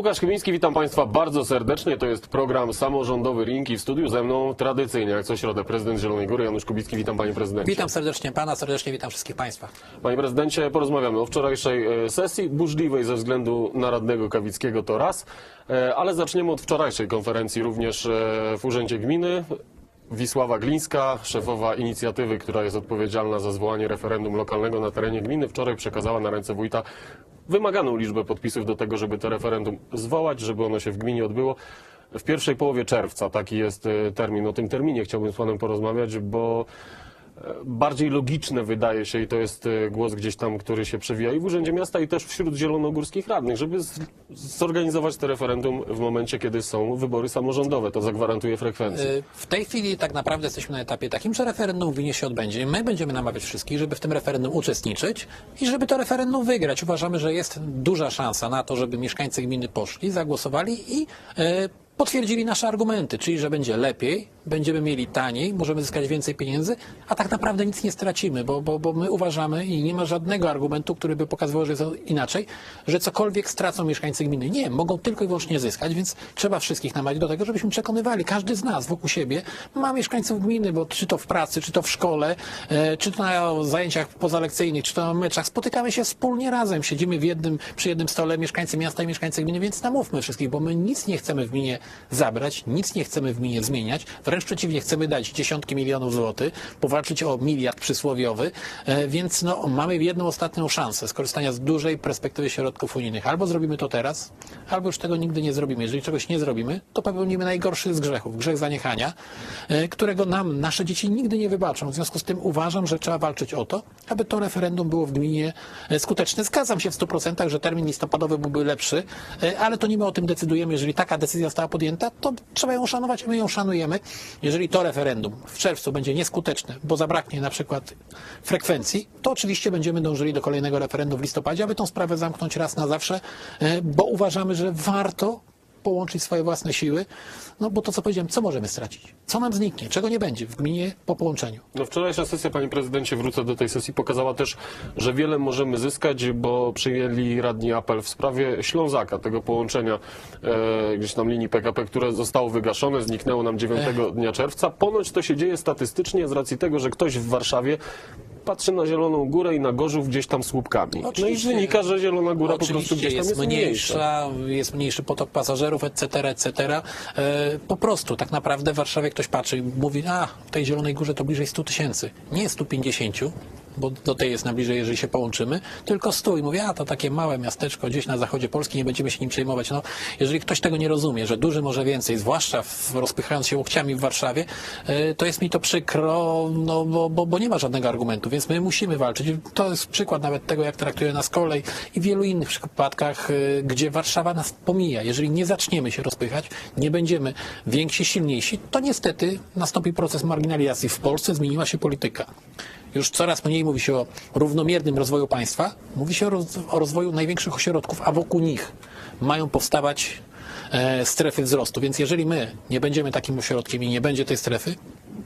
Łukasz Chybiński, witam Państwa bardzo serdecznie. To jest program samorządowy Ring i w studiu ze mną tradycyjnie, jak co środę, prezydent Zielonej Góry Janusz Kubicki. Witam Panie Prezydencie. Witam serdecznie Pana, serdecznie witam wszystkich Państwa. Panie Prezydencie, porozmawiamy o wczorajszej e, sesji, burzliwej ze względu na radnego Kawickiego to raz, e, ale zaczniemy od wczorajszej konferencji również e, w Urzędzie Gminy. Wisława Glińska, szefowa inicjatywy, która jest odpowiedzialna za zwołanie referendum lokalnego na terenie gminy, wczoraj przekazała na ręce wójta wymaganą liczbę podpisów do tego, żeby to referendum zwołać, żeby ono się w gminie odbyło. W pierwszej połowie czerwca taki jest e, termin. O tym terminie chciałbym z Panem porozmawiać, bo bardziej logiczne wydaje się i to jest e, głos gdzieś tam, który się przewija i w Urzędzie Miasta i też wśród zielonogórskich radnych, żeby zorganizować to referendum w momencie, kiedy są wybory samorządowe. To zagwarantuje frekwencję. Y, W tej chwili tak naprawdę jesteśmy na etapie takim, że referendum w gminie się odbędzie. My będziemy namawiać wszystkich, żeby w tym referendum uczestniczyć i żeby to referendum wygrać. Uważamy, że jest duża szansa na to, żeby mieszkańcy gminy poszli, zagłosowali i y, potwierdzili nasze argumenty, czyli że będzie lepiej, będziemy mieli taniej, możemy zyskać więcej pieniędzy, a tak naprawdę nic nie stracimy, bo, bo, bo my uważamy i nie ma żadnego argumentu, który by pokazywał, że jest inaczej, że cokolwiek stracą mieszkańcy gminy. Nie, mogą tylko i wyłącznie zyskać, więc trzeba wszystkich namawiać do tego, żebyśmy przekonywali, każdy z nas wokół siebie ma mieszkańców gminy, bo czy to w pracy, czy to w szkole, e, czy to na zajęciach pozalekcyjnych, czy to na meczach, spotykamy się wspólnie razem, siedzimy w jednym, przy jednym stole, mieszkańcy miasta i mieszkańcy gminy, więc namówmy wszystkich, bo my nic nie chcemy w gminie zabrać, nic nie chcemy w gminie zmieniać, wręcz przeciwnie, chcemy dać dziesiątki milionów złotych, powalczyć o miliard przysłowiowy, e, więc no, mamy jedną ostatnią szansę skorzystania z dużej perspektywy środków unijnych. Albo zrobimy to teraz, albo już tego nigdy nie zrobimy. Jeżeli czegoś nie zrobimy, to popełnimy najgorszy z grzechów, grzech zaniechania, e, którego nam nasze dzieci nigdy nie wybaczą. W związku z tym uważam, że trzeba walczyć o to, aby to referendum było w gminie e, skuteczne. Zgadzam się w 100%, że termin listopadowy byłby lepszy, ale to nie my o tym decydujemy. Jeżeli taka decyzja została podjęta, to trzeba ją szanować, a my ją szanujemy. Jeżeli to referendum w czerwcu będzie nieskuteczne, bo zabraknie na przykład frekwencji, to oczywiście będziemy dążyli do kolejnego referendum w listopadzie, aby tą sprawę zamknąć raz na zawsze, e, bo uważamy, że warto połączyć swoje własne siły, no bo to co powiedziałem, co możemy stracić? Co nam zniknie? Czego nie będzie w gminie po połączeniu? No wczorajsza sesja, panie prezydencie, wrócę do tej sesji, pokazała też, że wiele możemy zyskać, bo przyjęli radni apel w sprawie Ślązaka, tego połączenia e, gdzieś tam linii PKP, które zostało wygaszone, zniknęło nam 9 dnia czerwca. Ponoć to się dzieje statystycznie z racji tego, że ktoś w Warszawie patrzy na Zieloną Górę i na Gorzów gdzieś tam słupkami. No i wynika, że Zielona Góra po prostu gdzieś tam jest, jest mniejsza. mniejsza, jest mniejszy potok pasażerów, etc., etc. E, po prostu tak naprawdę w Warszawie ktoś patrzy i mówi, a w tej Zielonej Górze to bliżej 100 tysięcy, nie 150, bo do tej jest najbliżej, jeżeli się połączymy, tylko 100 i mówię, a to takie małe miasteczko gdzieś na zachodzie Polski, nie będziemy się nim przejmować. No, jeżeli ktoś tego nie rozumie, że duży może więcej, zwłaszcza rozpychając się łokciami w Warszawie, e, to jest mi to przykro, no, bo, bo, bo nie ma żadnego argumentu, więc my musimy walczyć. To jest przykład nawet tego, jak traktuje nas kolej i w wielu innych przypadkach, e, gdzie Warszawa nas pomija. Jeżeli nie zaczniemy się rozpychać, nie będziemy więksi, silniejsi, to niestety nastąpi proces marginalizacji. W Polsce zmieniła się polityka. Już coraz mniej mówi się o równomiernym rozwoju państwa, mówi się o, roz, o rozwoju największych ośrodków, a wokół nich mają powstawać strefy wzrostu. Więc jeżeli my nie będziemy takim ośrodkiem i nie będzie tej strefy,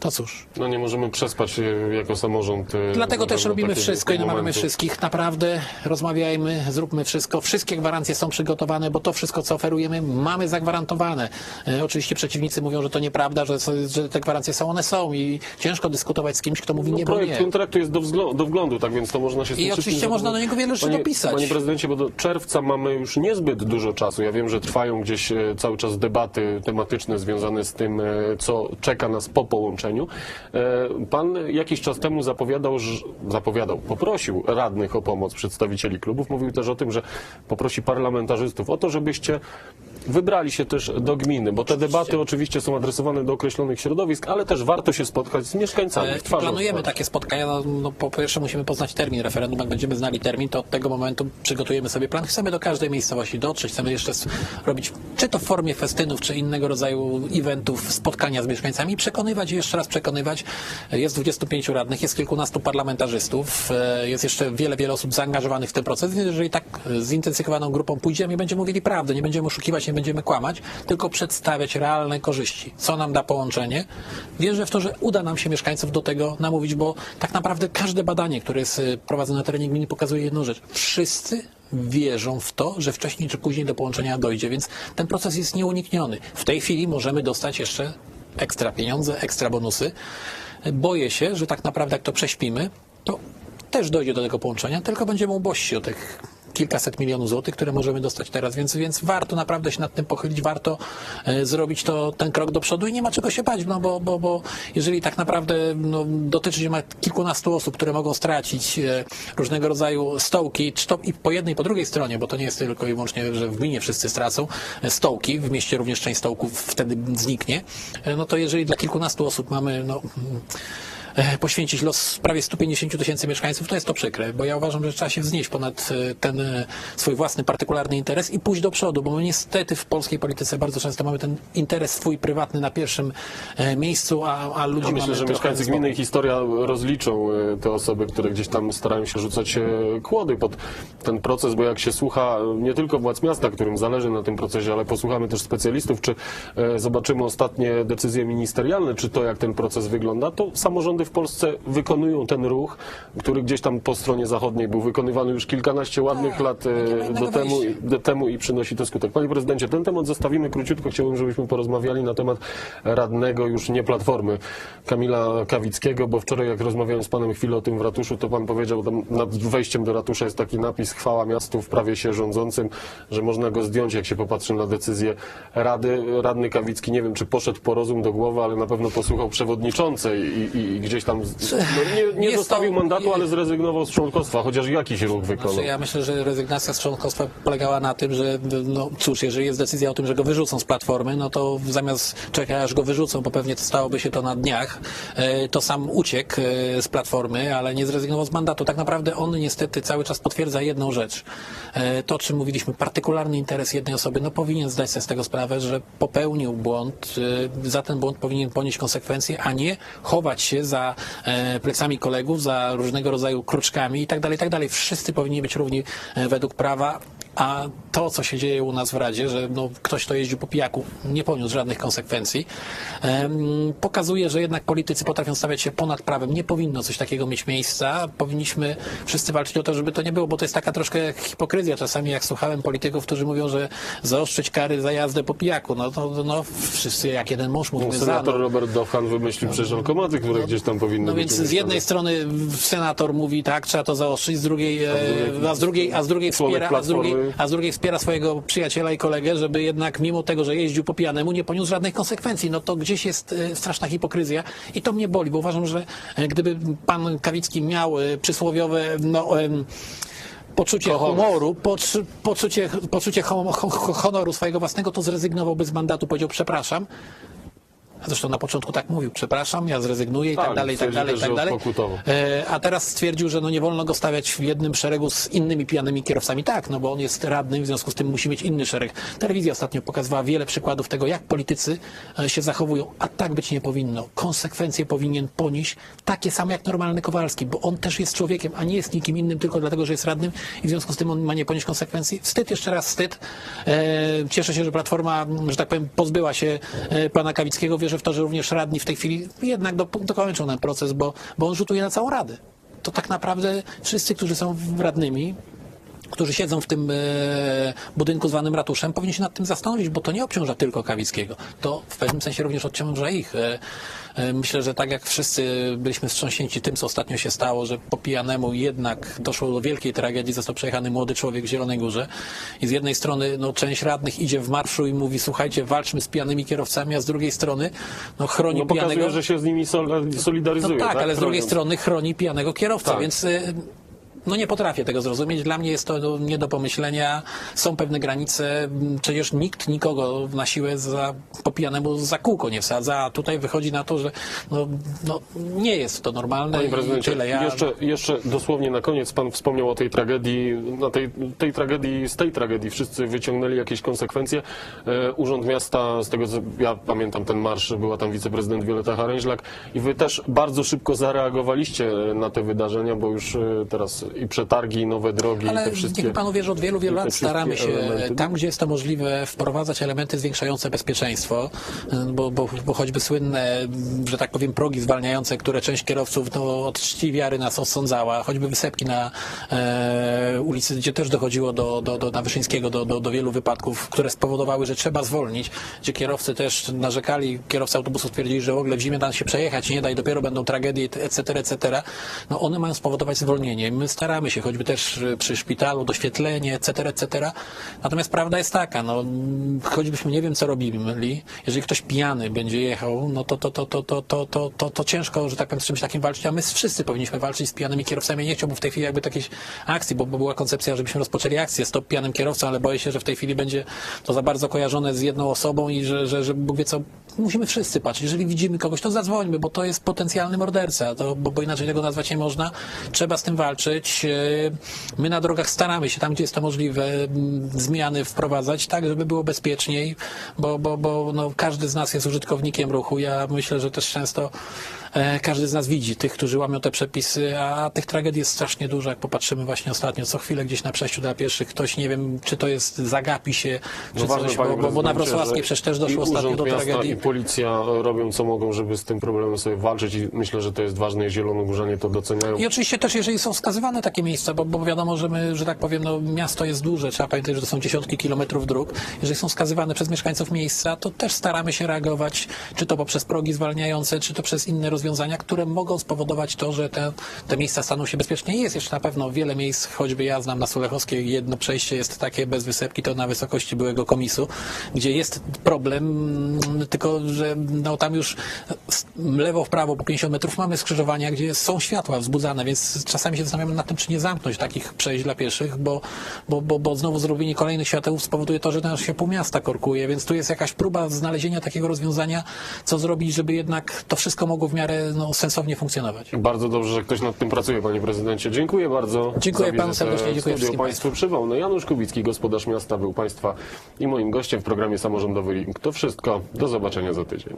to cóż. No nie możemy przespać e, jako samorząd. e, Dlatego też robimy wszystko i momentu. wszystkich. Naprawdę rozmawiajmy, zróbmy wszystko. Wszystkie gwarancje są przygotowane, bo to wszystko, co oferujemy, mamy zagwarantowane. E, oczywiście przeciwnicy mówią, że to nieprawda, że, że te gwarancje są, one są i ciężko dyskutować z kimś, kto mówi nie, bo Projekt nie. kontraktu jest do, wzglą- do wglądu, tak więc to można się z I oczywiście można do niego wiele rzeczy dopisać. Panie prezydencie, bo do czerwca mamy już niezbyt dużo czasu. Ja wiem, że trwają gdzieś e, cały czas debaty tematyczne związane z tym, e, co czeka nas po połączeniu. E, Pan jakiś czas temu zapowiadał, zapowiadał, poprosił radnych o pomoc, przedstawicieli klubów. Mówił też o tym, że poprosi parlamentarzystów o to, żebyście wybrali się też do gminy, bo te debaty oczywiście są adresowane do określonych środowisk, ale też warto się spotkać z mieszkańcami. E, Planujemy takie spotkania. No, no, po pierwsze musimy poznać termin referendum. Jak będziemy znali termin, to od tego momentu przygotujemy sobie plan. Chcemy do każdej miejscowości dotrzeć, chcemy jeszcze robić, czy to w formie festynów, czy innego rodzaju eventów, spotkania z mieszkańcami, przekonywać i jeszcze raz przekonywać. Jest 25 radnych, jest kilkunastu parlamentarzystów, e, jest jeszcze wiele, wiele osób zaangażowanych w ten proces. Jeżeli tak zintensyfikowaną grupą pójdziemy i będziemy mówili prawdę, nie będziemy oszukiwać, nie będziemy kłamać, tylko przedstawiać realne korzyści. Co nam da połączenie? Wierzę w to, że uda nam się mieszkańców do tego namówić, bo tak naprawdę każde badanie, które jest y, prowadzone na terenie gminy pokazuje jedną rzecz. Wszyscy wierzą w to, że wcześniej czy później do połączenia dojdzie, więc ten proces jest nieunikniony. W tej chwili możemy dostać jeszcze ekstra pieniądze, ekstra bonusy. Boję się, że tak naprawdę jak to prześpimy, to też dojdzie do tego połączenia, tylko będziemy ubożsi o tych kilkaset milionów złotych, które możemy dostać teraz, więc, więc warto naprawdę się nad tym pochylić, warto e, zrobić to, ten krok do przodu i nie ma czego się bać, no bo, bo, bo jeżeli tak naprawdę no, dotyczy się kilkunastu osób, które mogą stracić e, różnego rodzaju stołki, czy to i po jednej, i po drugiej stronie, bo to nie jest tylko i wyłącznie, że w gminie wszyscy stracą e, stołki, w mieście również część stołków wtedy zniknie, no to jeżeli dla kilkunastu osób mamy no, poświęcić los prawie 150 tysięcy mieszkańców, to jest to przykre, bo ja uważam, że trzeba się wznieść ponad e, ten e, swój własny partykularny interes i pójść do przodu, bo my niestety w polskiej polityce bardzo często mamy ten interes swój prywatny na pierwszym e, miejscu, a, a ludzi Ja myślę, że mieszkańcy gminy i historia rozliczą e, te osoby, które gdzieś tam starają się rzucać e, kłody pod ten proces, bo jak się słucha e, nie tylko władz miasta, którym zależy na tym procesie, ale posłuchamy też specjalistów, czy e, zobaczymy ostatnie decyzje ministerialne, czy to jak ten proces wygląda, to samorządy w Polsce wykonują ten ruch, który gdzieś tam po stronie zachodniej był wykonywany już kilkanaście ładnych Tak, lat e, do temu, do temu i przynosi to skutek. Panie prezydencie, ten temat zostawimy króciutko. Chciałbym, żebyśmy porozmawiali na temat radnego już nie Platformy, Kamila Kawickiego, bo wczoraj jak rozmawiałem z panem chwilę o tym w ratuszu, to pan powiedział, tam nad wejściem do ratusza jest taki napis chwała miastu w prawie się rządzącym, że można go zdjąć, jak się popatrzy na decyzję Rady. Radny Kawicki, nie wiem, czy poszedł po rozum do głowy, ale na pewno posłuchał przewodniczącej i, i, i gdzieś tam z- no, nie, nie zostawił mandatu, ale zrezygnował z członkostwa, chociaż jakiś ruch wykonał. Znaczy, ja myślę, że rezygnacja z członkostwa polegała na tym, że no cóż, jeżeli jest decyzja o tym, że go wyrzucą z platformy, no to zamiast czekać aż go wyrzucą, bo pewnie stałoby się to na dniach, e, to sam uciekł e, z platformy, ale nie zrezygnował z mandatu. Tak naprawdę on niestety cały czas potwierdza jedną rzecz. E, To, o czym mówiliśmy, partykularny interes jednej osoby, no powinien zdać sobie z tego sprawę, że popełnił błąd, za ten błąd powinien ponieść konsekwencje, a nie chować się za e, plecami kolegów, za różnego rodzaju kruczkami i tak dalej, i tak. Wszyscy powinni być równi e, według prawa, a to, co się dzieje u nas w Radzie, że no, ktoś, kto jeździł po pijaku, nie poniósł żadnych konsekwencji, pokazuje, że jednak politycy potrafią stawiać się ponad prawem. Nie powinno coś takiego mieć miejsca. Powinniśmy wszyscy walczyć o to, żeby to nie było, bo to jest taka troszkę hipokryzja czasami, jak słuchałem polityków, którzy mówią, że zaostrzyć kary za jazdę po pijaku. No to no, wszyscy jak jeden mąż mówimy za. No, Senator Robert Dowhan wymyślił przecież alkomaty, które gdzieś tam powinny No więc z jednej strony senator mówi tak, trzeba to zaostrzyć, z drugiej, e, a z drugiej, a z drugiej wspiera, a z drugiej. A z drugiej wspiera swojego przyjaciela i kolegę, żeby jednak mimo tego, że jeździł po pijanemu, nie poniósł żadnych konsekwencji. No to gdzieś jest e, straszna hipokryzja i to mnie boli, bo uważam, że e, gdyby pan Kawicki miał e, przysłowiowe, no, poczucie humoru, poczu- poczucie, poczucie honoru swojego własnego, to zrezygnowałby z mandatu, powiedział przepraszam. Zresztą na początku tak mówił, przepraszam, ja zrezygnuję i tak, Tak, dalej, i tak dalej, i tak dalej. odpokutował. E, A teraz stwierdził, że no nie wolno go stawiać w jednym szeregu z innymi pijanymi kierowcami. Tak, no bo on jest radnym, w związku z tym musi mieć inny szereg. Telewizja ostatnio pokazywała wiele przykładów tego, jak politycy e, się zachowują, a tak być nie powinno. Konsekwencje powinien ponieść takie same jak normalny Kowalski, bo on też jest człowiekiem, a nie jest nikim innym tylko dlatego, że jest radnym i w związku z tym on ma nie ponieść konsekwencji. Wstyd, jeszcze raz wstyd. E, Cieszę się, że Platforma, że tak powiem, pozbyła się pana Kawickiego. Wierzę w to, że również radni w tej chwili jednak do, dokończą ten proces, bo, bo on rzutuje na całą Radę. To tak naprawdę wszyscy, którzy są radnymi, którzy siedzą w tym e, budynku zwanym ratuszem, powinni się nad tym zastanowić, bo to nie obciąża tylko Kawickiego. To w pewnym sensie również obciąża ich. E, e, myślę, że tak jak wszyscy byliśmy wstrząśnięci tym, co ostatnio się stało, że po pijanemu jednak doszło do wielkiej tragedii, został przejechany młody człowiek w Zielonej Górze i z jednej strony no, część radnych idzie w marszu i mówi, słuchajcie, walczmy z pijanymi kierowcami, a z drugiej strony no, chroni No pokazuje, pijanego... że się z nimi No solidaryzuje. tak, ale z drugiej strony chroni pijanego kierowcę, Tak. więc no nie potrafię tego zrozumieć. Dla mnie jest to nie do pomyślenia. Są pewne granice. Przecież nikt nikogo na siłę za, po pijanemu za kółko nie wsadza, a tutaj wychodzi na to, że no, no, nie jest to normalne Panie prezydencie, tyle. Ja, jeszcze, jeszcze dosłownie na koniec pan wspomniał o tej tragedii. Na tej, tej tragedii, z tej tragedii wszyscy wyciągnęli jakieś konsekwencje. E, Urząd Miasta, z tego co ja pamiętam ten marsz, była tam wiceprezydent Wioleta Haręźlak i wy też bardzo szybko zareagowaliście na te wydarzenia, bo już e, teraz i przetargi, i nowe drogi, i Ale te wszystkie... niech pan wie, że od wielu, wielu lat staramy się elementy. tam, gdzie jest to możliwe, wprowadzać elementy zwiększające bezpieczeństwo, bo, bo, bo choćby słynne, że tak powiem, progi zwalniające, które część kierowców no, od czci wiary nas osądzała, choćby wysepki na e, ulicy, gdzie też dochodziło do, do, do na Wyszyńskiego do, do, do wielu wypadków, które spowodowały, że trzeba zwolnić, gdzie kierowcy też narzekali, kierowcy autobusów twierdzili, że w ogóle w zimie da się przejechać, nie da i dopiero będą tragedie, etc., etc. No one mają spowodować zwolnienie. My staramy się, choćby też y, przy szpitalu, doświetlenie, etc., etc. Natomiast prawda jest taka, no choćbyśmy nie wiem, co robili, jeżeli ktoś pijany będzie jechał, no to, to, to, to, to, to, to, to, to ciężko, że tak powiem, z czymś takim walczyć, a my wszyscy powinniśmy walczyć z pijanymi kierowcami. Nie chciałbym w tej chwili jakby takiej akcji, bo, bo była koncepcja, żebyśmy rozpoczęli akcję Stop pijanym kierowcą, ale boję się, że w tej chwili będzie to za bardzo kojarzone z jedną osobą i że, że, że Bóg wie co, musimy wszyscy patrzeć. Jeżeli widzimy kogoś, to zadzwońmy, bo to jest potencjalny morderca, to, bo, bo inaczej tego nazwać nie można. Trzeba z tym walczyć. E, My na drogach staramy się, tam gdzie jest to możliwe, zmiany wprowadzać, tak, żeby było bezpieczniej, bo, bo, bo no, każdy z nas jest użytkownikiem ruchu. Ja myślę, że też często każdy z nas widzi tych, którzy łamią te przepisy, a tych tragedii jest strasznie dużo, jak popatrzymy właśnie ostatnio, co chwilę gdzieś na przejściu dla pieszych ktoś, nie wiem, czy to jest, zagapi się, czy No coś, bo, bo, bo na Wrocławskiej przecież też doszło ostatnio do Miasta, tragedii. I policja robią co mogą, żeby z tym problemem sobie walczyć i myślę, że to jest ważne i zielonogórzanie to doceniają. I oczywiście też, jeżeli są wskazywane takie miejsca, bo, bo wiadomo, że my, że tak powiem, no, miasto jest duże, trzeba pamiętać, że to są dziesiątki kilometrów dróg. Jeżeli są wskazywane przez mieszkańców miejsca, to też staramy się reagować, czy to poprzez progi zwalniające, czy to przez inne rozwiązania, które mogą spowodować to, że te, te miejsca staną się bezpieczne. Jest jeszcze na pewno wiele miejsc, choćby ja znam na Sulechowskiej, jedno przejście jest takie bez wysepki, to na wysokości byłego komisu, gdzie jest problem, mm, tylko że no, tam już lewo w prawo po 50 metrów mamy skrzyżowania, gdzie są światła wzbudzane, więc czasami się zastanawiamy nad tym, czy nie zamknąć takich przejść dla pieszych, bo, bo, bo, bo znowu zrobienie kolejnych świateł spowoduje to, że nasz się pół miasta korkuje, więc tu jest jakaś próba znalezienia takiego rozwiązania, co zrobić, żeby jednak to wszystko mogło w miarę no, sensownie funkcjonować. Bardzo dobrze, że ktoś nad tym pracuje, panie prezydencie. Dziękuję bardzo. Dziękuję panu serdecznie, dziękuję wszystkim Państwu przywał. No Janusz Kubicki, gospodarz miasta, był państwa i moim gościem w programie Samorządowy Link. To wszystko. Do zobaczenia za tydzień.